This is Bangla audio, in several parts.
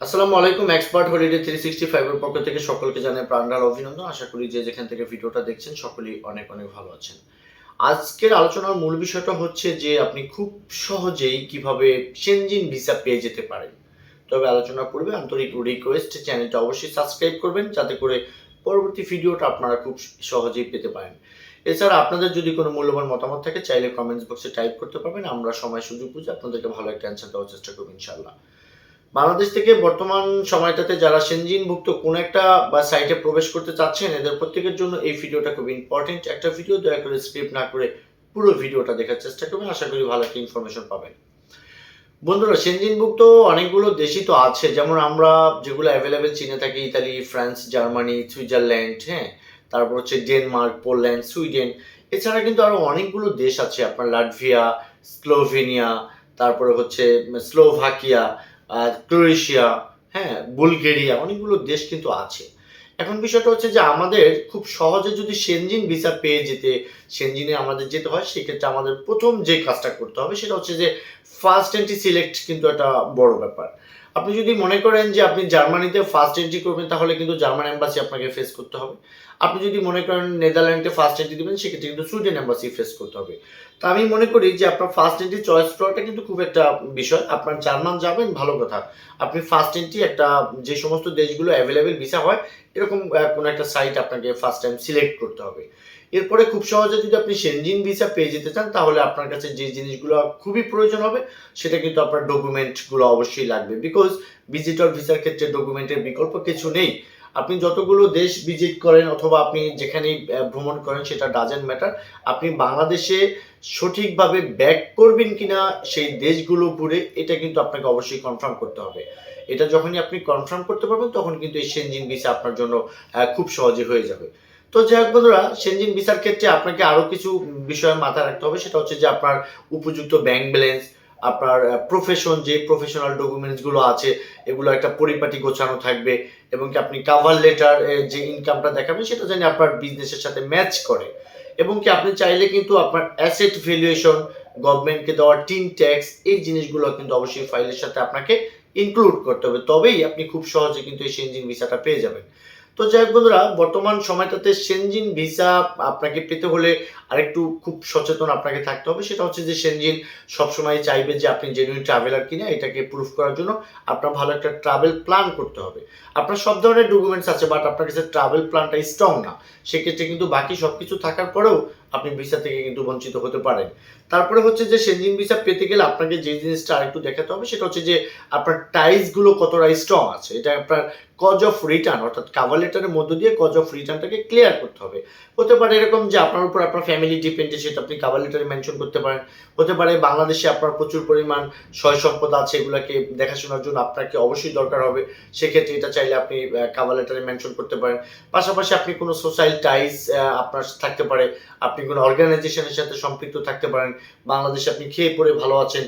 আসসালামু আলাইকুম এক্সপার্ট হলিডে থ্রি সিক্সটি ফাইভের পক্ষ থেকে সকলকে জানাই প্রাণঢাল অভিনন্দন। আশা করি যে যেখান থেকে ভিডিওটা দেখছেন, সকলেই অনেক অনেক ভালো আছেন। আজকের আলোচনার মূল বিষয়টা হচ্ছে যে আপনি খুব সহজেই কীভাবে সেনজিন ভিসা পেয়ে যেতে পারেন। তবে আলোচনা পূর্বে আন্তরিক রিকোয়েস্ট চ্যানেলটা অবশ্যই সাবস্ক্রাইব করবেন, যাতে করে পরবর্তী ভিডিওটা আপনারা খুব সহজেই পেতে পারেন। এছাড়া আপনাদের যদি কোনো মূল্যবান মতামত থাকে, চাইলে কমেন্টস বক্সে টাইপ করতে পারবেন। আমরা সময় সুযোগ বুঝে আপনাদেরকে ভালো একটা অ্যান্সার দেওয়ার চেষ্টা করব ইনশাল্লাহ বাংলাদেশ থেকে বর্তমান সময়টাতে যারা সেনজিন সেনজিনভুক্ত কোন একটা, বা সাইটে প্রবেশ করতে চাচ্ছেন, এদের প্রত্যেকের জন্য এই ভিডিওটা খুব ইম্পর্টেন্ট একটা ভিডিও দয়া করে স্ক্রিপ্ট না করে পুরো ভিডিওটা দেখার চেষ্টা করবেন। আশা করি ভালো একটা ইনফরমেশন পাবেন। বন্ধুরা সেনজিন সেনজিনভুক্ত অনেকগুলো দেশই তো আছে। যেমন আমরা যেগুলো অ্যাভেলেবেল চিনে থাকি, ইতালি, ফ্রান্স, জার্মানি, সুইজারল্যান্ড হ্যাঁ? তারপর হচ্ছে ডেনমার্ক, পোল্যান্ড, সুইডেন। এছাড়া কিন্তু আরও অনেকগুলো দেশ আছে। আপনার লাটভিয়া, স্লোভেনিয়া, তারপরে হচ্ছে স্লোভাকিয়া ক্রোয়েশিয়া হ্যাঁ বুলগেরিয়া, অনেকগুলো দেশ কিন্তু আছে। এখন বিষয়টা হচ্ছে যে আমাদের খুব সহজে যদি সেনজিন ভিসা পেয়ে যেতে সেনজিনে আমাদের যেতে হয়, সেক্ষেত্রে আমাদের প্রথম যে কাজটা করতে হবে সেটা হচ্ছে যে ফার্স্ট এন্ট্রি সিলেক্ট কিন্তু একটা বড় ব্যাপার। আপনি যদি মনে করেন যে আপনি জার্মানিতে ফার্স্ট এন্ট্রি করবেন, তাহলে কিন্তু জার্মান এম্বাসি আপনাকে ফেস করতে হবে। আপনি যদি মনে করেন নেদারল্যান্ডে ফার্স্ট এন্ট্রি দেবেন, সেক্ষেত্রে কিন্তু সুইডেন এম্বাসি ফেস করতে হবে। তো আমি মনে করি যে আপনার ফার্স্ট এন্ট্রি চয়েস করাটা কিন্তু খুব একটা বিষয়। আপনার জার্মান যাবেন, ভালো কথা। আপনি ফার্স্ট এন্ট্রি একটা যে সমস্ত দেশগুলো অ্যাভেলেবেল ভিসা হয়, এরকম কোনো একটা সাইট আপনাকে ফার্স্ট টাইম সিলেক্ট করতে হবে। এরপরে খুব সহজে যদি আপনি সেনজিন ভিসা পেয়ে যেতে চান, তাহলে আপনার কাছে যে জিনিসগুলো খুবই প্রয়োজন হবে, সেটা কিন্তু আপনার ডকুমেন্টগুলো অবশ্যই লাগবে। বিকজ ভিজিটর ভিসার ক্ষেত্রে ডকুমেন্টের বিকল্প কিছু নেই। আপনি যতগুলো দেশ ভিজিট করেন অথবা আপনি যেখানেই ভ্রমণ করেন, সেটা ডাজেন্ট ম্যাটার আপনি বাংলাদেশে সঠিকভাবে ব্যাক করবেন কিনা, সেই দেশগুলো ঘুরে, এটা কিন্তু আপনাকে অবশ্যই কনফার্ম করতে হবে। এটা যখনই আপনি কনফার্ম করতে পারবেন, তখন কিন্তু এই সেনজিন ভিসা আপনার জন্য খুব সহজে হয়ে যাবে। তো যাই হোক বন্ধুরা, সেনজিন ভিসার ক্ষেত্রে আপনাকে আরও কিছু বিষয় মাথায় রাখতে হবে। সেটা হচ্ছে যে আপনার উপযুক্ত ব্যাংক ব্যালেন্স আপনার প্রফেশন যে প্রফেশনাল ডকুমেন্টসগুলো আছে, এগুলো একটা পরিপাটি গোছানো থাকবে এবং কি আপনি কাভার লেটার যে ইনকামটা দেখাবেন, সেটা জানি আপনার বিজনেসের সাথে ম্যাচ করে। এবং কি আপনি চাইলে কিন্তু আপনার অ্যাসেট ভ্যালুয়েশন গভর্নমেন্টকে দেওয়া টিন ট্যাক্স এই জিনিসগুলো কিন্তু অবশ্যই ফাইলের সাথে আপনাকে ইনক্লুড করতে হবে। তবেই আপনি খুব সহজে কিন্তু এই সেনজিন ভিসাটা পেয়ে যাবেন। তো যাই হোক বন্ধুরা, বর্তমান সময়টাতে সেনজিন ভিসা আপনাকে পেতে হলে আরেকটু খুব সচেতন আপনাকে থাকতে হবে। সেটা হচ্ছে যে সেনজিন সবসময় চাইবে যে আপনি জেনুইন ট্রাভেলার কিনা এটাকে প্রুফ করার জন্য আপনার ভালো একটা ট্রাভেল প্ল্যান করতে হবে। আপনার সব ধরনের ডকুমেন্টস আছে বাট আপনার কাছে ট্রাভেল প্ল্যানটা স্ট্রং না। সেক্ষেত্রে কিন্তু বাকি সব কিছু থাকার পরেও আপনি ভিসা থেকে কিন্তু বঞ্চিত হতে পারেন। তারপরে হচ্ছে যে সেনজিন ভিসা পেতে গেলে আপনাকে যে জিনিসটা আরেকটু দেখাতে হবে, সেটা হচ্ছে যে আপনার টাইসগুলো কতটা স্ট্রং আছে। এটা আপনার কজ অফ রিটার্ন অর্থাৎ কাভার লেটারের মধ্য দিয়ে কজ অফ রিটার্নটাকে ক্লিয়ার করতে হবে। হতে পারে এরকম যে আপনার উপর আপনার ফ্যামিলি ডিপেন্ডেন্ট সেটা আপনি কাভার লেটারে মেনশন করতে পারেন। হতে পারে বাংলাদেশে আপনার প্রচুর পরিমাণ সয় সম্পদ আছে এগুলোকে দেখাশোনার জন্য আপনাকে অবশ্যই দরকার হবে। সেক্ষেত্রে এটা চাইলে আপনি কাভার লেটারে মেনশন করতে পারেন। পাশাপাশি আপনি কোনো সোশ্যাল টাইস আপনার থাকতে পারে। আপনি কোনো অর্গানাইজেশনের সাথে সম্পৃক্ত থাকতে পারেন, বাংলাদেশে আপনি খেয়ে পড়ে ভালো আছেন,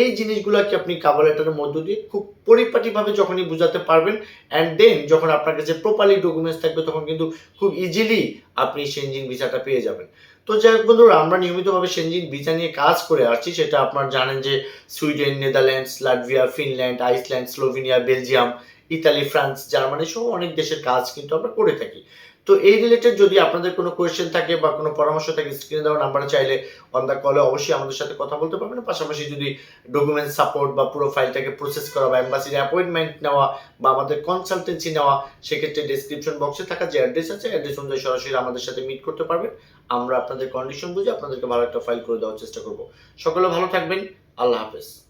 এই জিনিসগুলোকে আপনি কাভার লেটারের মধ্য দিয়ে খুব পরিপাটিভাবে যখনই বোঝাতে পারবেন অ্যান্ড দেন যখন আপনার কাছে প্রপারলি ডকুমেন্টস থাকবে, তখন কিন্তু খুব ইজিলি আপনি সেনজিন ভিসাটা পেয়ে যাবেন। তো যাই হোক বন্ধুরা, আমরা নিয়মিতভাবে সেনজিন ভিসা নিয়ে কাজ করে আসছি, সেটা আপনার জানেন যে Sweden, Netherlands, Latvia, Finland, Iceland, Slovenia, Belgium, Italy, France, Germany সহ অনেক দেশের কাজ কিন্তু আমরা করে থাকি। তো এই রিলেটেড যদি আপনাদের কোনো কোয়েশ্চেন থাকে বা কোনো পরামর্শ থাকে স্ক্রিনে দেওয়া নাম্বারে চাইলে অন দ্য কলে অবশ্যই আমাদের সাথে কথা বলতে পারবেন। পাশাপাশি যদি ডকুমেন্ট সাপোর্ট বা পুরো ফাইলটাকে প্রসেস করা বা এম্বাসির অ্যাপয়েন্টমেন্ট নেওয়া বা আমাদের কনসালটেন্সি নেওয়া, সেক্ষেত্রে ডিসক্রিপশন বক্সে থাকা যে অ্যাড্রেস আছে অ্যাড্রেস অনুযায়ী সরাসরি আমাদের সাথে মিট করতে পারবেন। আমরা আপনাদের কন্ডিশন বুঝে আপনাদেরকে ভালো একটা ফাইল করে দেওয়ার চেষ্টা করব। সকলে ভালো থাকবেন। আল্লাহ হাফেজ।